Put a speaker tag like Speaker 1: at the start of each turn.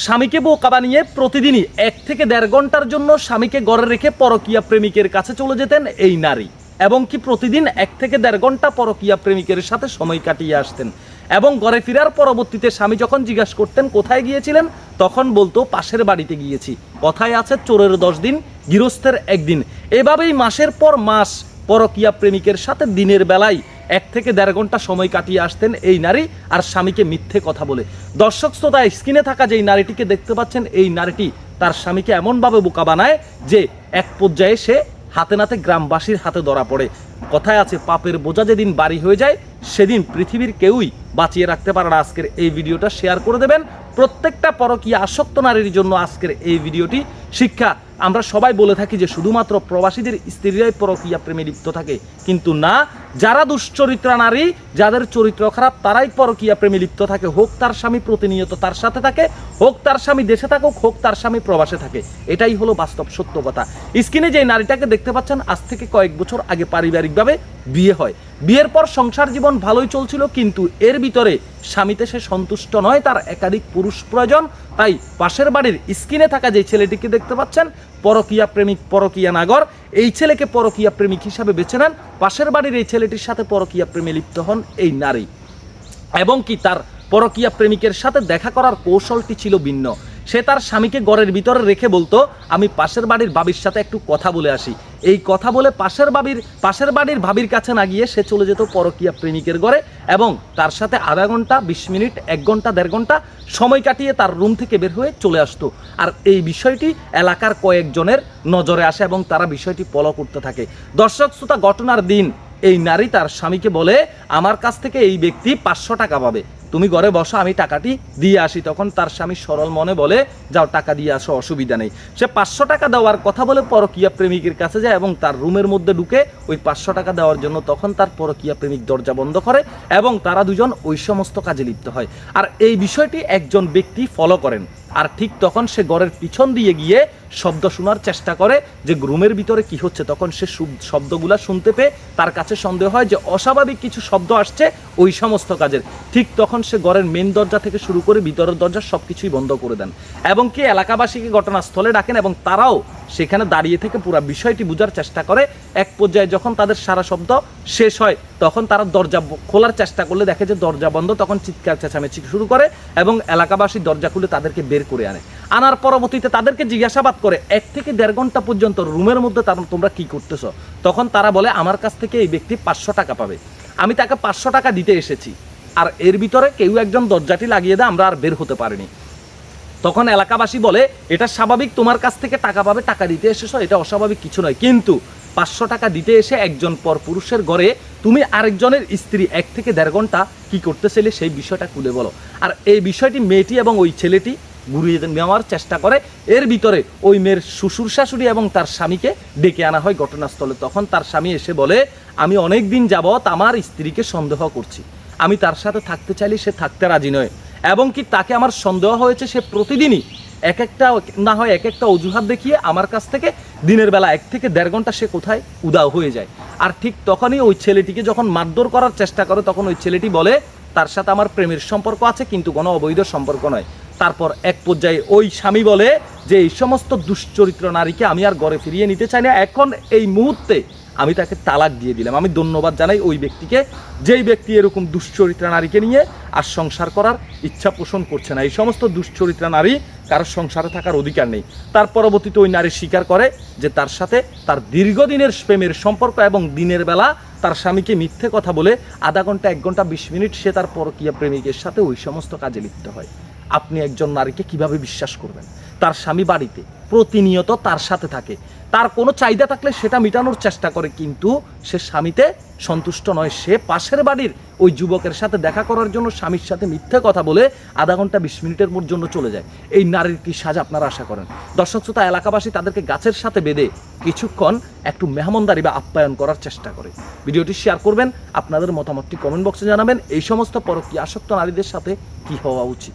Speaker 1: স্বামীকে বোকা বানিয়ে প্রতিদিনই এক থেকে দেড় ঘণ্টার জন্য স্বামীকে গড়ে রেখে পরকীয়া প্রেমিকের কাছে চলে যেতেন এই নারী। এবং কি প্রতিদিন এক থেকে দেড় ঘণ্টা পরকীয়া প্রেমিকের সাথে সময় কাটিয়ে আসতেন। এবং ঘরে ফেরার পরবর্তীতে স্বামী যখন জিজ্ঞাসা করতেন, কোথায় গিয়েছিলেন? তখন বলতো, পাশের বাড়িতে গিয়েছি। কথায় আছে, চোরের দশ দিন, গৃহস্থের একদিন। এভাবেই মাসের পর মাস পরকীয়া প্রেমিকের সাথে দিনের বেলায় এক থেকে দেড় ঘণ্টা সময় কাটিয়ে আসতেন এই নারী আর স্বামীকে মিথ্যে কথা বলে। দর্শক শ্রোতা স্ক্রিনে থাকা যেই নারীটিকে দেখতে পাচ্ছেন, এই নারীটি তার স্বামীকে এমনভাবে বোকা বানায় যে এক পর্যায়ে সে হাতে নাতে গ্রামবাসীর হাতে ধরা পড়ে। কথায় আছে, পাপের বোঝা যেদিন বাড়ি হয়ে যায়, সেদিন পৃথিবীর কেউই বাঁচিয়ে রাখতে পারে না। আজকের এই ভিডিওটা শেয়ার করে দেবেন। প্রত্যেকটা পরকীয়া আসক্ত নারীর জন্য আজকের এই ভিডিওটি। শিক্ষা, আমরা সবাই বলে থাকি যে শুধুমাত্র প্রবাসীদের স্ত্রীরাই পরকীয়া প্রেমে লিপ্ত থাকে। কিন্তু না যারা দুশ্চরিত্রা নারী, যাদের চরিত্র খারাপ, তারাই পরকীয়া প্রেমে লিপ্ত থাকে। হোক তার স্বামী প্রতিনিয়ত তার সাথে থাকে, হোক তার স্বামী দেশে থাকুক, হোক তার স্বামী প্রবাসে থাকে। এটাই হলো বাস্তব সত্য কথা স্ক্রিনে যে নারীটাকে দেখতে পাচ্ছেন, আজ থেকে কয়েক বছর আগে পারিবারিকভাবে বিয়ে হয়। বিয়ের পর সংসার জীবন ভালোই চলছিল, কিন্তু এর ভিতরে স্বামীতে সে সন্তুষ্ট নয়, তার একাধিক পুরুষ প্রয়োজন। তাই পাশের বাড়ির স্ক্রিনে থাকা যে ছেলেটিকে দেখতে পাচ্ছেন, পরকীয়া প্রেমিক পরকীয়া নাগর, এই ছেলেকে পরকীয়া প্রেমিক হিসাবে বেছে নেন। পাশের বাড়ির এই ছেলেটির সাথে পরকীয়া প্রেমে লিপ্ত হন এই নারী। এবং কি তার পরকীয়া প্রেমিকের সাথে দেখা করার কৌশলটি ছিল ভিন্ন। সে তার স্বামীকে ঘরের ভিতরে রেখে বলতো, আমি পাশের বাড়ির বাবির সাথে একটু কথা বলে আসি। এই কথা বলে পাশের বাবির পাশের বাড়ির ভাবির কাছে না গিয়ে সে চলে যেত পরকীয়া প্রেমিকের ঘরে এবং তার সাথে আধা ঘণ্টা, বিশ মিনিট, এক ঘণ্টা, দেড় ঘণ্টা সময় কাটিয়ে তার রুম থেকে বের হয়ে চলে আসতো। আর এই বিষয়টি এলাকার কয়েকজনের নজরে আসে এবং তারা বিষয়টি ফলো করতে থাকে। দর্শক শ্রোতা, ঘটনার দিন এই নারী তার স্বামীকে বলে, আমার কাছ থেকে এই ব্যক্তি পাঁচশো টাকা পাবে। তুমি ঘরে বসো, আমি টাকাটি দিয়ে আসি। তখন তার স্বামী সরল মনে বলে, যাও, টাকা দিয়ে আসো, অসুবিধা নেই। সে পাঁচশো টাকা দেওয়ার কথা বলে পরকীয়া প্রেমিকের কাছে যায় এবং তার রুমের মধ্যে ঢুকে ওই পাঁচশো টাকা দেওয়ার জন্য তখন তার পরকীয়া প্রেমিক দরজা বন্ধ করে এবং তারা দুজন ওই সমস্ত কাজে লিপ্ত হয়। আর এই বিষয়টি একজন ব্যক্তি ফলো করেন। আর ঠিক তখন সে ঘরের পিছন দিয়ে গিয়ে শব্দ শোনার চেষ্টা করে যে গ্রুমের ভিতরে কি হচ্ছে। তখন সে শব্দগুলো শুনতে পেয়ে তার কাছে সন্দেহ হয় যে অস্বাভাবিক কিছু শব্দ আসছে ওই সমস্ত কাজের। ঠিক তখন সে ঘরের মেন দরজা থেকে শুরু করে ভিতরের দরজা সব কিছুই বন্ধ করে দেন। এবং কি এলাকাবাসীকে ঘটনাস্থলে ডাকেন এবং তারাও সেখানে দাঁড়িয়ে থেকে পুরো বিষয়টি বোঝার চেষ্টা করে। এক পর্যায়ে যখন তাদের সারা শব্দ শেষ হয়, তখন তারা দরজা খোলার চেষ্টা করলে দেখে যে দরজা বন্ধ, তখন চিৎকার চেঁচামেচি শুরু করে এবং এলাকাবাসী দরজা খুলে তাদেরকে বের করে আনে। আনার পরবর্তীতে তাদেরকে জিজ্ঞাসাবাদ করে, এক থেকে দেড় ঘণ্টা পর্যন্ত রুমের মধ্যে তার তোমরা কি করতেছো? তখন তারা বলে, আমার কাছ থেকে এই ব্যক্তি পাঁচশো টাকা পাবে। আমি তাকে পাঁচশো টাকা দিতে এসেছি। আর এর ভিতরে কেউ একজন দরজাটি লাগিয়ে দেয়, আমরা আর বের হতে পারিনি। তখন এলাকাবাসী বলে, এটা স্বাভাবিক, তোমার কাছ থেকে টাকা পাবে, টাকা দিতে এসেছ, এটা অস্বাভাবিক কিছু নয়। কিন্তু পাঁচশো টাকা দিতে এসে একজন পর পুরুষের ঘরে তুমি আরেকজনের স্ত্রী এক থেকে দেড় ঘণ্টা কি করতেছিলে সেই বিষয়টা খুলে বলো। আর এই বিষয়টি মেয়েটি এবং ওই ছেলেটি ঘুরিয়ে নেওয়ার চেষ্টা করে। এর ভিতরে ওই মেয়ের শ্বশুর শাশুড়ি এবং তার স্বামীকে ডেকে আনা হয় ঘটনাস্থলে। তখন তার স্বামী এসে বলে, আমি অনেক দিন যাবৎ আমার স্ত্রীকে সন্দেহ করছি। আমি তার সাথে থাকতে চাইলে সে থাকতে রাজি নয়। এবং কি তাকে আমার সন্দেহ হয়েছে সে প্রতিদিনই এক একটা না হয় এক একটা অজুহাত দেখিয়ে আমার কাছ থেকে দিনের বেলা এক থেকে দেড় ঘণ্টা সে কোথায় উদাও হয়ে যায়। আর ঠিক তখনই ওই ছেলেটিকে যখন মারধর করার চেষ্টা করে, তখন ওই ছেলেটি বলে, তার সাথে আমার প্রেমের সম্পর্ক আছে, কিন্তু কোনো অবৈধ সম্পর্ক নয়। তারপর এক পর্যায়ে ওই স্বামী বলে যে, এই সমস্ত দুশ্চরিত্র নারীকে আমি আর গড়ে ফিরিয়ে নিতে চাই না। এখন এই মুহূর্তে আমি তাকে তালাক দিয়ে দিলাম। আমি ধন্যবাদ জানাই ওই ব্যক্তিকে, যেই ব্যক্তি এরকম দুশ্চরিত্রা নারীকে নিয়ে আর সংসার করার ইচ্ছা পোষণ করছে না। এই সমস্ত দুশ্চরিত্রা নারী কারোর সংসারে থাকার অধিকার নেই। তার পরবর্তীতে ওই নারী স্বীকার করে যে তার সাথে তার দীর্ঘদিনের প্রেমের সম্পর্ক এবং দিনের বেলা তার স্বামীকে মিথ্যে কথা বলে আধা ঘণ্টা, এক ঘণ্টা, বিশ মিনিট সে তার পরকীয়া প্রেমিকের সাথে ওই সমস্ত কাজে লিপ্ত হয়। আপনি একজন নারীকে কীভাবে বিশ্বাস করবেন? তার স্বামী বাড়িতে প্রতিনিয়ত তার সাথে থাকে। তার কোনো চাহিদা থাকলে সেটা মেটানোর চেষ্টা করে, কিন্তু সে স্বামীতে সন্তুষ্ট নয়। সে পাশের বাড়ির ওই যুবকের সাথে দেখা করার জন্য স্বামীর সাথে মিথ্যে কথা বলে আধা ঘণ্টা, বিশ মিনিটের মোর জন্য চলে যায়। এই নারীর কি সাজা আপনারা আশা করেন? দর্শক শ্রোতা, এলাকাবাসী তাদেরকে গাছের সাথে বেঁধে কিছুক্ষণ একটু মেহমানদারি বা আপ্যায়ন করার চেষ্টা করে। ভিডিওটি শেয়ার করবেন, আপনাদের মতামতটি কমেন্ট বক্সে জানাবেন। এই সমস্ত পরকীয় আসক্ত নারীদের সাথে কি হওয়া উচিত?